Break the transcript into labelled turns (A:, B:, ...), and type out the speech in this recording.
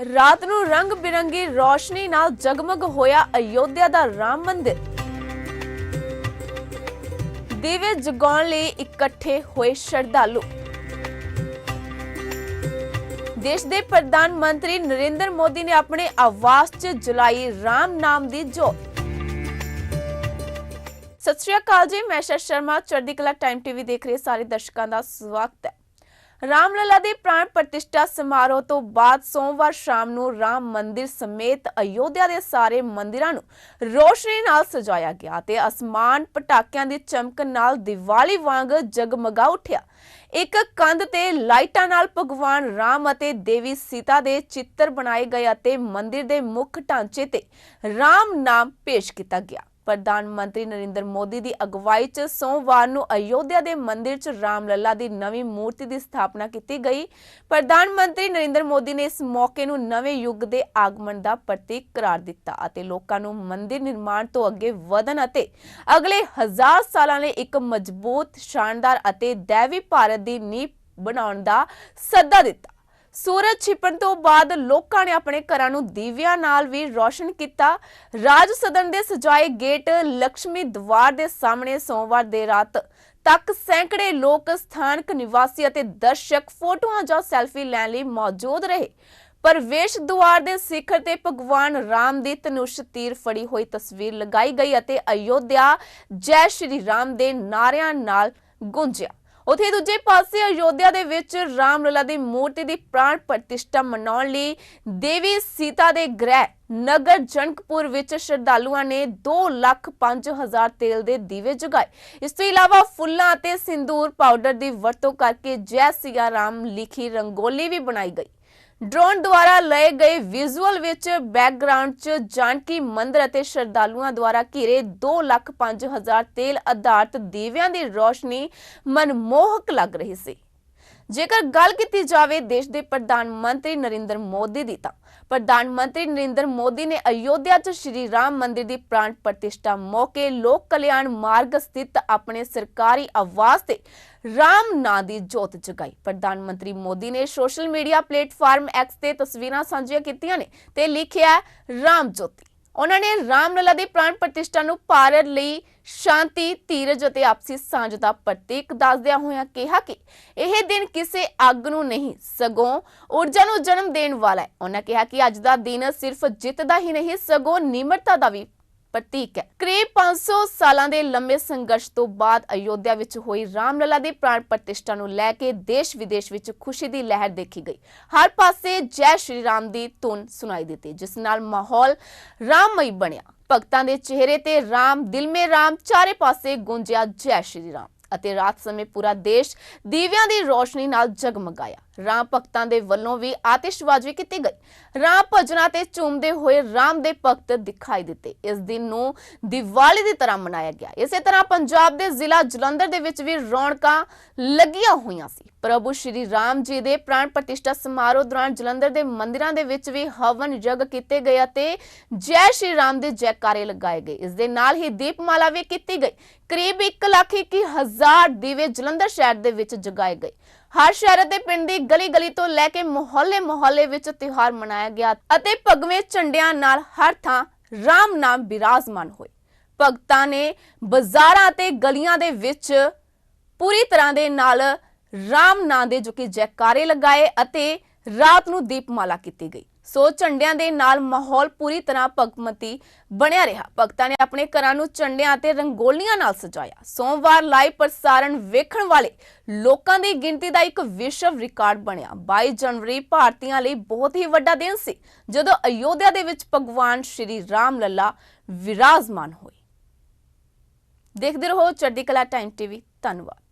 A: ਰਾਤ ਨੂੰ ਰੰਗ ਬਿਰੰਗੀ ਰੋਸ਼ਨੀ ਨਾਲ ਜਗਮਗ ਹੋਇਆ ਅਯੋਧਿਆ ਦਾ ਰਾਮ ਮੰਦਿਰ। ਦੀਵੇ ਜਗਾਉਣ ਲਈ ਇਕੱਠੇ ਹੋਏ ਸ਼ਰਧਾਲੂ। ਦੇਸ਼ ਦੇ ਪ੍ਰਧਾਨ ਮੰਤਰੀ ਨਰਿੰਦਰ ਮੋਦੀ ਨੇ ਆਪਣੇ ਆਵਾਸ 'ਚ ਜਲਾਈ ਰਾਮ ਨਾਮ ਦੀ ਜੋਤ। ਸਤਿ ਸ਼੍ਰੀ ਅਕਾਲ ਜੀ, ਮੈਂ ਸ਼ਰ ਸ਼ਰਮਾ, ਚੜ੍ਹਦੀ ਕਲਾ ਟਾਈਮ ਟੀਵੀ ਦੇਖ ਰਹੇ ਸਾਰੇ ਦਰਸ਼ਕਾਂ ਦਾ ਸਵਾਗਤ ਹੈ। ਰਾਮਲਲਾ ਦੇ ਪ੍ਰਾਣ ਪ੍ਰਤਿਸ਼ਠਾ ਸਮਾਰੋਹ ਤੋਂ ਬਾਅਦ ਸੋਮਵਾਰ ਸ਼ਾਮ ਨੂੰ ਰਾਮ ਮੰਦਿਰ ਸਮੇਤ ਅਯੋਧਿਆ ਦੇ ਸਾਰੇ ਮੰਦਿਰਾਂ ਨੂੰ ਰੋਸ਼ਨੀ ਨਾਲ ਸਜਾਇਆ ਗਿਆ ਤੇ ਅਸਮਾਨ ਪਟਾਕਿਆਂ ਦੀ ਚਮਕ ਨਾਲ ਦੀਵਾਲੀ ਵਾਂਗ ਜਗਮਗਾ ਉੱਠਿਆ। ਇੱਕ ਕੰਧ ਤੇ ਲਾਈਟਾਂ ਨਾਲ ਭਗਵਾਨ ਰਾਮ ਅਤੇ ਦੇਵੀ ਸੀਤਾ ਦੇ ਚਿੱਤਰ ਬਣਾਏ ਗਏ ਅਤੇ ਮੰਦਿਰ ਦੇ ਮੁੱਖ ਢਾਂਚੇ ਤੇ ਰਾਮ ਨਾਮ ਪੇਸ਼ ਕੀਤਾ ਗਿਆ। ਪ੍ਰਧਾਨ ਮੰਤਰੀ ਨਰਿੰਦਰ ਮੋਦੀ ਦੀ ਅਗਵਾਈ 'ਚ ਸੋਮਵਾਰ ਨੂੰ ਅਯੋਧਿਆ ਦੇ ਮੰਦਿਰ 'ਚ ਰਾਮ ਲੱਲਾ ਦੀ ਨਵੀਂ ਮੂਰਤੀ ਦੀ ਸਥਾਪਨਾ ਕੀਤੀ ਗਈ। ਪ੍ਰਧਾਨ ਮੰਤਰੀ ਨਰਿੰਦਰ ਮੋਦੀ ਨੇ ਇਸ ਮੌਕੇ ਨੂੰ ਨਵੇਂ ਯੁੱਗ ਦੇ ਆਗਮਨ ਦਾ ਪ੍ਰਤੀਕ ਕਰਾਰ ਦਿੱਤਾ ਅਤੇ ਲੋਕਾਂ ਨੂੰ ਮੰਦਿਰ ਨਿਰਮਾਣ ਤੋਂ ਅੱਗੇ ਵਧਣ ਅਤੇ ਅਗਲੇ ਹਜ਼ਾਰ ਸਾਲਾਂ ਲਈ ਇੱਕ ਮਜ਼ਬੂਤ, ਸ਼ਾਨਦਾਰ ਅਤੇ ਦੈਵੀ ਭਾਰਤ ਦੀ ਨੀਂਹ ਬਣਾਉਣ ਦਾ ਸੱਦਾ ਦਿੱਤਾ। ਸੂਰਜ ਛਿਪਣ ਤੋਂ ਬਾਅਦ ਲੋਕਾਂ ਨੇ ਆਪਣੇ ਘਰਾਂ ਨੂੰ ਦੀਵਿਆਂ ਨਾਲ ਵੀ ਰੌਸ਼ਨ ਕੀਤਾ। ਰਾਜ ਸਦਨ ਦੇ ਸਜਾਏ ਗੇਟ ਲక్ష్ਮੀ ਦਵਾਰ ਦੇ ਸਾਹਮਣੇ ਸੋਮਵਾਰ ਦੇ ਰਾਤ ਤੱਕ ਸੈਂਕੜੇ ਲੋਕ, ਸਥਾਨਕ ਨਿਵਾਸੀ ਅਤੇ ਦਰਸ਼ਕ ਫੋਟੋਆਂ ਜਾਂ ਸੈਲਫੀ ਲੈਣ ਲਈ ਮੌਜੂਦ ਰਹੇ। ਪ੍ਰਵੇਸ਼ ਦੁਆਰ ਦੇ ਸਿਖਰ ਤੇ ਭਗਵਾਨ ਰਾਮ ਦੀ ਧਨੁਸ਼ ਤੀਰ ਫੜੀ ਹੋਈ ਤਸਵੀਰ ਲਗਾਈ ਗਈ ਅਤੇ ਅਯੋਧਿਆ ਜੈ ਸ਼੍ਰੀ ਰਾਮ ਦੇ ਨਾਰਿਆਂ ਨਾਲ ਗੂੰਜਿਆ। ਉਥੇ ਦੂਜੇ ਪਾਸੇ ਅਯੋਧਿਆ ਦੇ ਵਿੱਚ ਰਾਮਲਲਾ ਦੀ ਮੂਰਤੀ ਦੀ ਪ੍ਰਾਣ ਪ੍ਰਤਿਸ਼ਠਾ ਮਨਾਉਣ ਲਈ ਦੇਵੀ ਸੀਤਾ ਦੇ ਗ੍ਰਹਿ ਨਗਰ ਜਨਕਪੁਰ ਵਿੱਚ ਸ਼ਰਧਾਲੂਆਂ ਨੇ 2 ਲੱਖ 5000 ਤੇਲ ਦੇ ਦੀਵੇ ਜਗਾਏ। ਇਸ ਤੋਂ ਇਲਾਵਾ ਫੁੱਲਾਂ ਅਤੇ ਸਿੰਦੂਰ ਪਾਊਡਰ ਦੀ ਵਰਤੋਂ ਕਰਕੇ ਜੈ ਸਿਆ ਰਾਮ ਲਿਖੀ ਰੰਗੋਲੀ ਵੀ ਬਣਾਈ ਗਈ। ਡਰੋਨ ਦੁਆਰਾ ਲਏ ਗਏ ਵਿਜ਼ੂਅਲ ਵਿੱਚ ਬੈਕਗ੍ਰਾਉਂਡ 'ਚ ਜਾਨਕੀ ਮੰਦਿਰ ਅਤੇ ਸ਼ਰਧਾਲੂਆਂ ਦੁਆਰਾ ਘਿਰੇ 2 ਲੱਖ 5000 ਤੇਲ ਆਧਾਰਿਤ ਦੀਵਿਆਂ ਦੀ ਰੋਸ਼ਨੀ ਮਨਮੋਹਕ ਲੱਗ ਰਹੀ ਸੀ। ਜੇਕਰ ਗੱਲ ਕੀਤੀ ਜਾਵੇ ਦੇਸ਼ ਦੇ ਪ੍ਰਧਾਨ ਮੰਤਰੀ ਨਰਿੰਦਰ ਮੋਦੀ ਦੀ ਤਾਂ ਪ੍ਰਧਾਨ ਮੰਤਰੀ ਨਰਿੰਦਰ ਮੋਦੀ ਨੇ ਅਯੋਧਿਆ 'ਚ ਸ਼੍ਰੀ ਰਾਮ ਮੰਦਿਰ ਦੀ ਪ੍ਰਾਣ ਪ੍ਰਤਿਸ਼ਠਾ ਮੌਕੇ ਲੋਕ ਕਲਿਆਣ ਮਾਰਗ ਸਥਿਤ ਆਪਣੇ ਸਰਕਾਰੀ ਆਵਾਸ ਤੇ ਰਾਮ ਨਾਂ ਦੀ ਜੋਤ ਜਗਾਈ। ਪ੍ਰਧਾਨ ਮੰਤਰੀ ਮੋਦੀ ਨੇ ਸੋਸ਼ਲ ਮੀਡੀਆ ਪਲੇਟਫਾਰਮ ਐਕਸ ਤੇ ਤਸਵੀਰਾਂ ਸਾਂਝੀਆਂ ਕੀਤੀਆਂ ਨੇ ਤੇ ਲਿਖਿਆ ਰਾਮ ਜੋਤੀ। ਉਹਨਾਂ ਨੇ ਰਾਮ ਦੀ ਪ੍ਰਾਣ ਪ੍ਰਤਿਸ਼ਠਾ ਨੂੰ ਭਾਰਤ ਲਈ ਸ਼ਾਂਤੀ ਧੀਰਜ ਅਤੇ ਆਪਸੀ ਸਾਂਝ ਦਾ ਪ੍ਰਤੀਕ ਦੱਸਦਿਆਂ ਹੋਇਆਂ ਕਿਹਾ ਕਿ ਇਹ ਦਿਨ ਕਿਸੇ ਅੱਗ ਨੂੰ ਨਹੀਂ, ਸਗੋਂ ਊਰਜਾ ਨੂੰ ਜਨਮ ਦੇਣ ਵਾਲਾ ਹੈ। ਉਹਨਾਂ ਕਿਹਾ ਕਿ ਅੱਜ ਦਾ ਦਿਨ ਸਿਰਫ ਜਿੱਤ ਦਾ ਹੀ ਨਹੀਂ, ਸਗੋਂ ਨਿਮਰਤਾ ਦਾ ਵੀ ਪ੍ਰਤੀਕ ਹੈ। ਕਰੀਬ 500 ਸਾਲਾਂ ਦੇ ਲੰਮੇ ਸੰਘਰਸ਼ ਤੋਂ ਬਾਅਦ ਅਯੋਧਿਆ ਵਿੱਚ ਹੋਈ ਰਾਮਲਲਾ ਦੀ ਪ੍ਰਾਣ ਪ੍ਰਤਿਸ਼ਠਾ ਨੂੰ ਲੈ ਕੇ ਦੇਸ਼ ਵਿਦੇਸ਼ ਵਿੱਚ ਖੁਸ਼ੀ ਦੀ ਲਹਿਰ ਦੇਖੀ ਗਈ। ਹਰ ਪਾਸੇ ਜੈ ਸ਼੍ਰੀ ਰਾਮ ਦੀ ਧੁਨ ਸੁਣਾਈ ਦਿੱਤੀ, ਜਿਸ ਨਾਲ ਮਾਹੌਲ ਰਾਮਮਈ ਬਣਿਆ। ਭਗਤਾਂ ਦੇ ਚਿਹਰੇ ਤੇ ਰਾਮ, ਦਿਲ ਮੇ ਰਾਮ, ਚਾਰੇ ਪਾਸੇ ਗੂੰਜਿਆ ਜੈ ਸ਼੍ਰੀ ਰਾਮ। ਅਤੇ ਰਾਤ ਸਮੇਂ ਪੂਰਾ ਦੇਸ਼ ਦੀਵਿਆਂ ਦੀ ਰੋਸ਼ਨੀ ਨਾਲ ਜਗਮਗਾਇਆ। ਰਾਮ ਭਗਤਾਂ ਦੇ ਵੱਲੋਂ ਵੀ ਆਤਿਸ਼ਬਾਜ਼ੀ ਕੀਤੀ ਗਈ। ਰਾਮ ਭਜਨਾ ਤੇ ਝੂਮਦੇ ਹੋਏ ਰਾਮ ਦੇ ਭਗਤ ਦਿਖਾਈ ਦਿੱਤੇ। ਇਸ ਦਿਨ ਨੂੰ ਦੀਵਾਲੀ ਦੀ ਤਰ੍ਹਾਂ ਮਨਾਇਆ ਗਿਆ। ਇਸੇ ਤਰ੍ਹਾਂ ਪੰਜਾਬ ਦੇ ਜ਼ਿਲ੍ਹਾ ਜਲੰਧਰ ਦੇ ਵਿੱਚ ਵੀ ਰੌਣਕਾਂ ਲੱਗੀਆਂ ਹੋਈਆਂ ਸੀ। ਪ੍ਰਭੂ ਸ਼੍ਰੀ ਰਾਮ ਜੀ ਦੇ ਪ੍ਰਾਣ ਪ੍ਰਤਿਸ਼ਠਾ ਸਮਾਰੋਹ ਦੌਰਾਨ ਜਲੰਧਰ ਦੇ ਮੰਦਿਰਾਂ ਦੇ ਵਿੱਚ ਵੀ ਹਵਨ ਯੱਗ ਕੀਤੇ ਗਏ ਅਤੇ ਜੈ ਸ਼੍ਰੀ ਰਾਮ ਦੇ ਜੈਕਾਰੇ ਲਗਾਏ ਗਏ। ਇਸ ਦੇ ਨਾਲ ਹੀ ਦੀਪਮਾਲਾ ਵੀ ਕੀਤੀ ਗਈ। ਕਰੀਬ 1 ਲੱਖ ਇੱਕੀ ਹਜ਼ਾਰ ਦੀਵੇ ਜਲੰਧਰ ਸ਼ਹਿਰ ਦੇ ਵਿੱਚ ਜਗਾਏ ਗਏ। ਹਰ ਸ਼ਹਿਰ ਅਤੇ ਪਿੰਡ ਦੀ ਗਲੀ ਗਲੀ ਤੋਂ ਲੈ ਕੇ ਮੁਹੱਲੇ ਮੁਹੱਲੇ ਵਿੱਚ ਤਿਉਹਾਰ ਮਨਾਇਆ ਗਿਆ ਅਤੇ ਭਗਵੇਂ ਝੰਡਿਆਂ ਨਾਲ ਹਰ ਥਾਂ ਰਾਮ ਨਾਮ ਬਿਰਾਜਮਾਨ ਹੋਏ। ਭਗਤਾਂ ਨੇ ਬਾਜ਼ਾਰਾਂ ਅਤੇ ਗਲੀਆਂ ਦੇ ਵਿੱਚ ਪੂਰੀ ਤਰ੍ਹਾਂ ਦੇ ਨਾਲ ਰਾਮ ਨਾਂ ਦੇ ਜੋ ਕਿ ਜੈਕਾਰੇ ਲਗਾਏ ਅਤੇ ਰਾਤ ਨੂੰ ਦੀਪਮਾਲਾ ਕੀਤੀ ਗਈ। ਸੋ ਝੰਡਿਆਂ ਦੇ ਨਾਲ ਮਾਹੌਲ ਪੂਰੀ ਤਰ੍ਹਾਂ ਭਗਮਤੀ ਬਣਿਆ ਰਿਹਾ। ਭਗਤਾਂ ਨੇ ਆਪਣੇ ਘਰਾਂ ਨੂੰ ਝੰਡਿਆਂ ਅਤੇ ਰੰਗੋਲੀਆਂ ਨਾਲ ਸਜਾਇਆ। ਸੋਮਵਾਰ ਲਾਈਵ ਪ੍ਰਸਾਰਣ ਵੇਖਣ ਵਾਲੇ ਲੋਕਾਂ ਦੀ ਗਿਣਤੀ ਦਾ ਇੱਕ ਵਿਸ਼ਵ ਰਿਕਾਰਡ ਬਣਿਆ। 22 ਜਨਵਰੀ ਭਾਰਤੀਆਂ ਲਈ ਬਹੁਤ ਹੀ ਵੱਡਾ ਦਿਨ ਸੀ, ਜਦੋਂ ਅਯੋਧਿਆ ਦੇ ਵਿੱਚ ਭਗਵਾਨ ਸ਼੍ਰੀ ਰਾਮ ਲੱਲਾ ਵਿਰਾਜਮਾਨ ਹੋਏ। ਦੇਖਦੇ ਰਹੋ ਚੜ੍ਹਦੀ ਕਲਾ ਟਾਈਮ ਟੀਵੀ। ਧੰਨਵਾਦ।